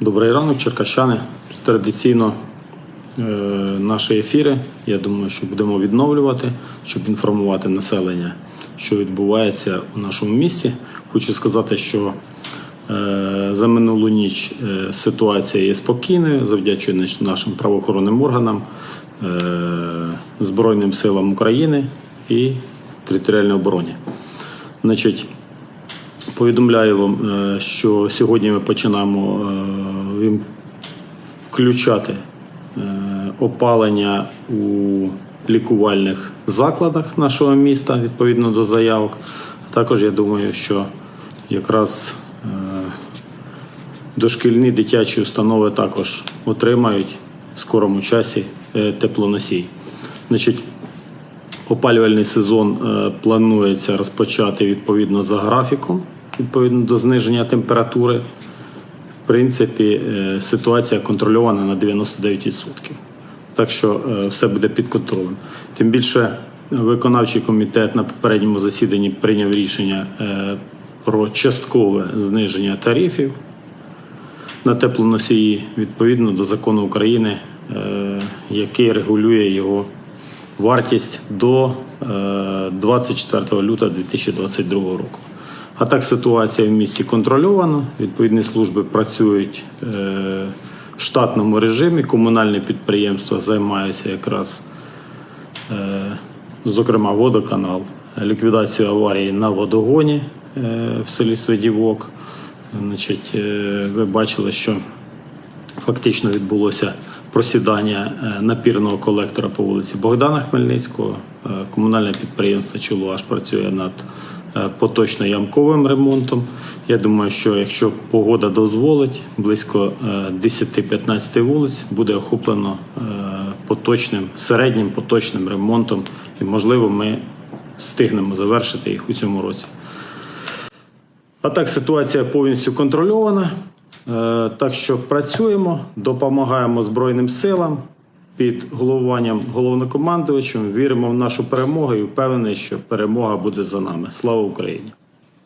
Добрий ранок, черкащани. Традиційно е, наші ефіри. Я думаю, що будемо відновлювати, щоб інформувати населення, що відбувається у нашому місті. Хочу сказати, що е, за минулу ніч е, ситуація є спокійною, завдячуючи нашим правоохоронним органам, е, Збройним силам України і територіальній обороні. Значить, Повідомляю вам, е, що сьогодні ми починаємо е, включати е, опалення у лікувальних закладах нашого міста відповідно до заявок. Також я думаю, що якраз дошкільні дитячі установи також отримають в скорому часі теплоносій. Значить, Опалювальний сезон планується розпочати відповідно за графіком, відповідно до зниження температури. В принципі, е, ситуація контрольована на 99%. Так що е, все буде під контролем. Тим більше виконавчий комітет на попередньому засіданні прийняв рішення е, про часткове зниження тарифів на теплоносії відповідно до закону України, який регулює його вартість до е, 24 лютого 2022 року. А так ситуація в місті контрольована. Відповідні служби працюють е, в штатному режимі. Комунальні підприємства займаються якраз, е, зокрема, водоканал, ліквідацією аварії на водогоні е, в селі Свидівок. Значить, ви бачили, що фактично відбулося просідання напірного колектора по вулиці Богдана Хмельницького. Комунальне підприємство Чулуаш працює над е, поточно ямковим ремонтом. Я думаю, що якщо погода дозволить, близько е, 10-15 вулиць буде охоплено е, поточним, середнім поточним ремонтом, і можливо ми встигнемо завершити їх у цьому році. А так ситуація повністю контрольована. Е, Так що працюємо, допомагаємо Збройним силам під головуванням головнокомандувачем. Віримо в нашу перемогу і впевнений, що перемога буде за нами. Слава Україні!